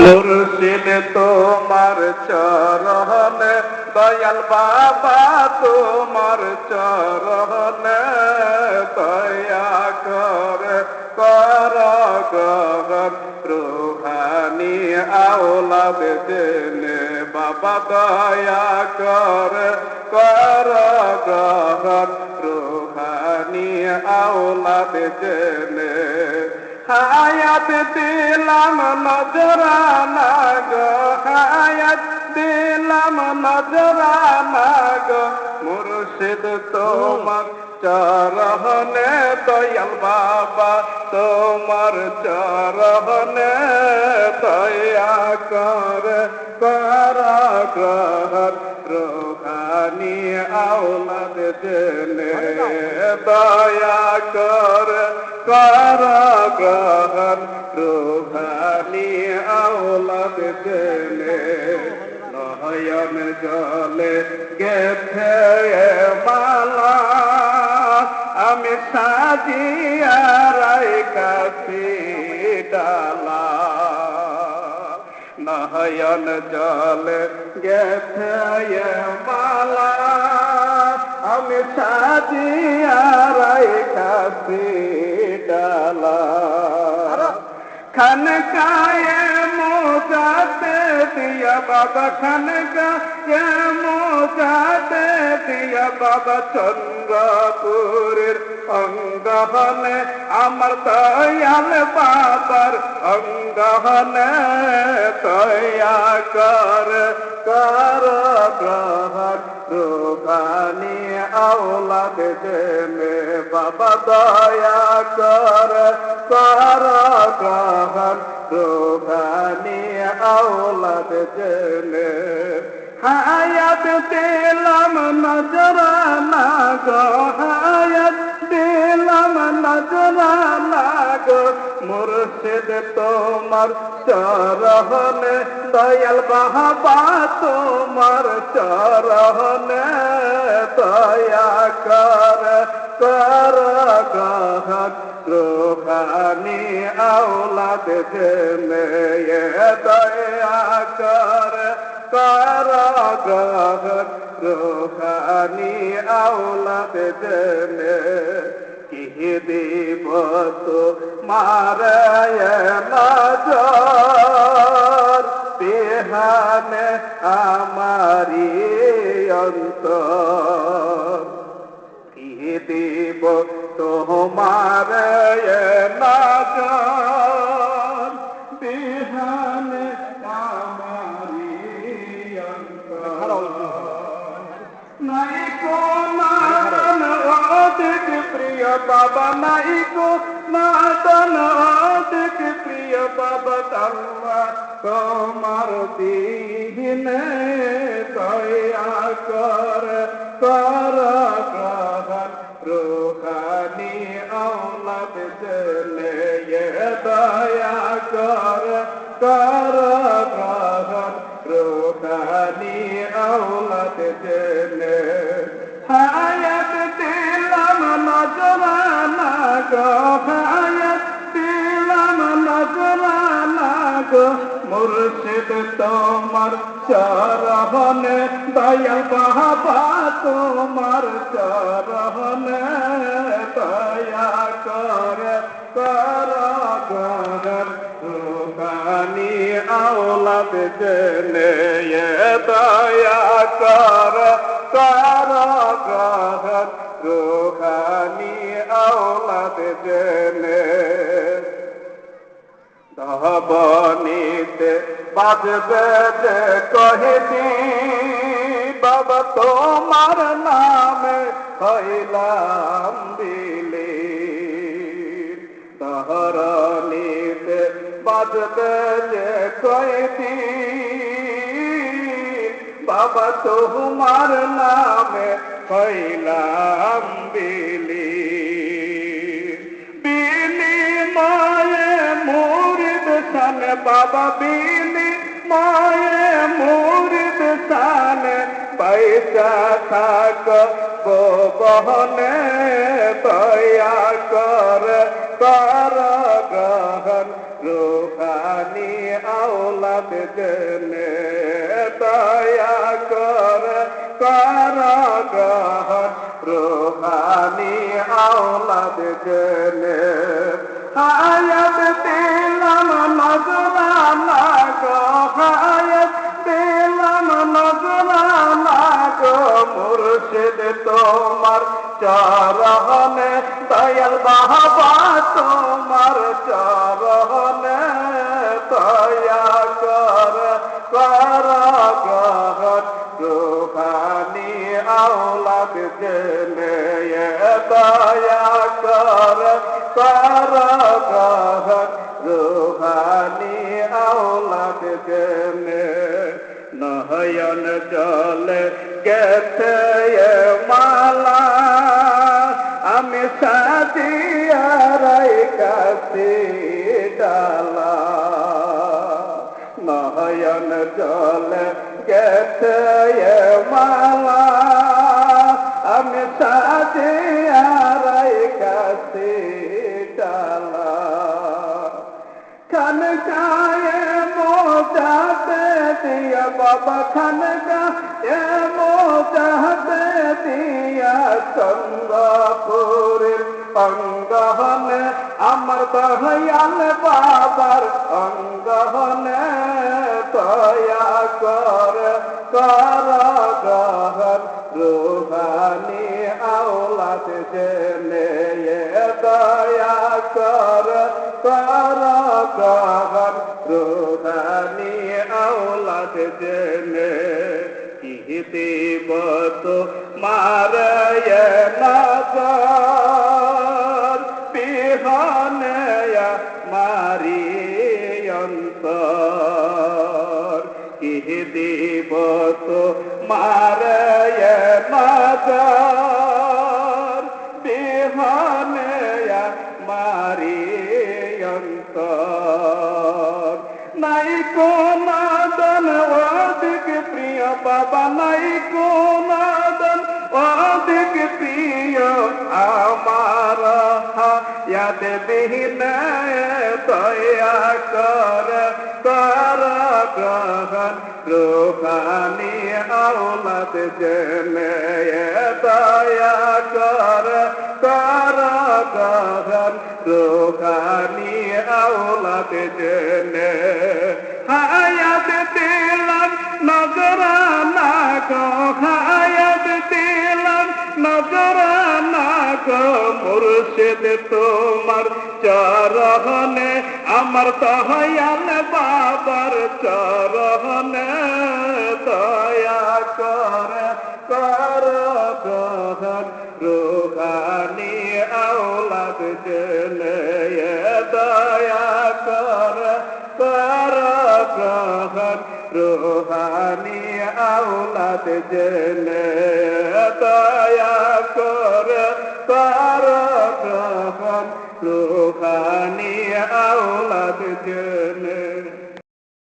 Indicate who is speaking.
Speaker 1: মুর্শিদ তোমার চরণে, দয়াল বাবা, তোমার চরণে দয়া করে, কর গ্রহণ রুহানি আওলাদ জেনে বাবা দয়া করে, কর গ্রহণ রুহানি আওলাদ জেনে হায়াত দিলাম নজরানা গো হায়াত দিলাম নজরানা গো মুর্শিদ তোমার চরহনে দয়াল বাবা, তোমার চরহনে দয়া কর কর গ্রহণ রোহানি আওলাদ জেনে দয়া কর কর গ্রহণ রোহানি আওলাদ জেনে নয়ন জলে গেছে মালা সাজিয়া রাই কাছি ডালা নয়ন জলে গেছে মালা আমি সাজিয়া রাই কাছি ডালা খানকায়ে মোজাতে দিয়া বাবা খানকায়ে মোজাতে দিয়া বাবা চন্দ্রপুরের অঙ্গহনে আমার দয়াল বাবার অঙ্গহনে দয়া কর কর গ্রহণ রোগানি আওলাদ জেনে বাবা দয়া কর কর গ্রহণ রোগানি আওলাদ জেনে হায়াত দিলাম নজরানা গো হায়াত দিলাম নজরানা গো মুর্শিদ তোমার চরহনে দয়াল বাবা তোমার চরহনে দয়া কর কর গ্রহণ রোহানি আওলাদ জেনে দয়া কর। কর গ্রহণ রোহানি আওলাদ জেনে কি দিব তো মারায় নজর? বিহানে আমারি অন্তর, কি দিব তোমার বাবা নাই কো নাদন অধিক প্রিয় বাবা তাল্লা তোমার দিনে দয়া কর কর গ্রহণ রোহানি আওলাদ জলে দয়া কর কর দিলাম নজরানা গো মুর্শিদ তোমার চরহনে দয়াল বাবা তোমার চরহনে দয়া কর কর গর রুবানি আওলাদ জেনে দয়া কর কর গর ধবনীতে বাজবে যে কহিদি বাবা তোমার নামে হইলাম দিলি ধরণীতে বাজবে যে কহিদি বাবা তোমার নামে হইলাম বিলি বিনিময়ে মুরিদ সান বাবা বিনি মায়ে মুরিদ সান পয়সা থাক গো বহনে দয়া কর কর গ্রহণ রুহানি আও আওলাদ জেনে দয়া কর কর তোমার চরণে দয়াল বাবা তোমার চরণে দয়া কর কর গ্রহণ রুহানি আওলাদ জেনে দয়া কর কর গ্রহণ রুহানি আওলাদ জেনে নয়ন জলে কাছে ডালা, নয়ন জলে গেছে মালা। আমি সাজিয়া রাই কাছে ডালা। খান গায়ে মোজাতে দিয়া বাবা খান গায়ে মোজাতে দিয়া চন্দ্রপুরের অঙ্গহনে আমার দয়াল বাবার অঙ্গহনে দয়া কর। কর গ্রহণ রুহানি আওলাদ জেনে দয়া কর। কর গ্রহণ রুহানি আওলাদ জেনে ইহিতি বত মারয় নজর মারয় দয়া কর কর গ্রহণ রোহানি আওলাদ জেনে দয়া কর কর গ্রহণ রোহানি আওলাদ জেনে হায়াত দিলাম নজরানা গো, হায়াত দিলাম নজরানা গো, মুর্শিদ তোমার চরণে, আমার দয়াল বাবার চরণে, দয়া কর কর গহন, রোহানি আওলাদ জেনে দয়া কর কর গ্রহণ রোহানি আওলাদ জেনে দয়া কর কর အောင်လာတဲ့တဲ့